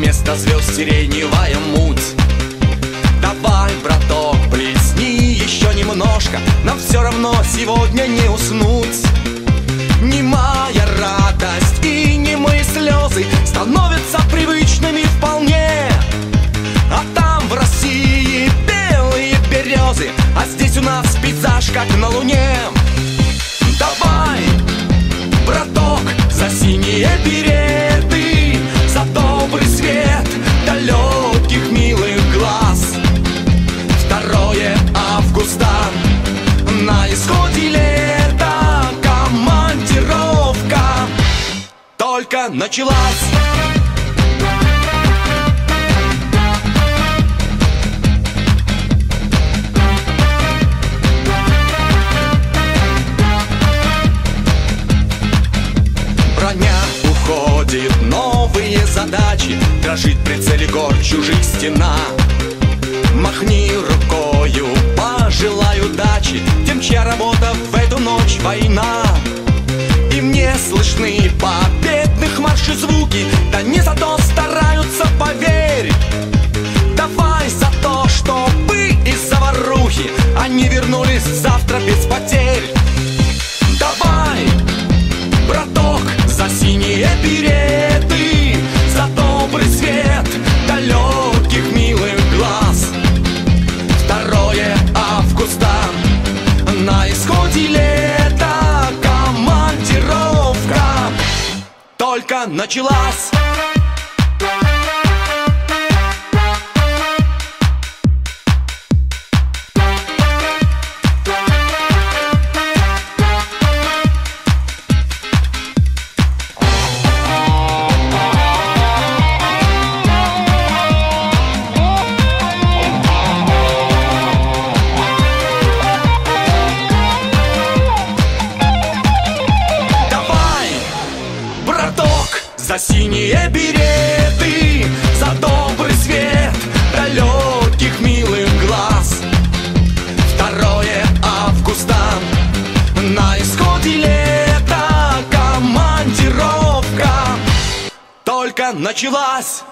Вместо звезд сиреневая муть. Давай, браток, плесни еще немножко Нам все равно сегодня не уснуть. Немая радость и немые слезы Становятся привычными вполне. А там в России белые березы А здесь у нас пейзаж как на луне. Давай, браток, за синие береты только началась. Броня уходит, новые задачи. Дрожит при цели гор чужих стена. Махни рукою, пожелай удачи. Тем, чья работа в эту ночь война. И мне слышны победных марши звуки Да не за то стараются, поверь Давай за то, чтобы из заварухи Они вернулись завтра без потерь. Давай, браток, за синие береты За добрый свет далеких милых глаз. Второе августа на исходе лета только началась браток, за синие береты За добрый свет далеких милых глаз. Второе августа на исходе лета Командировка. Только началась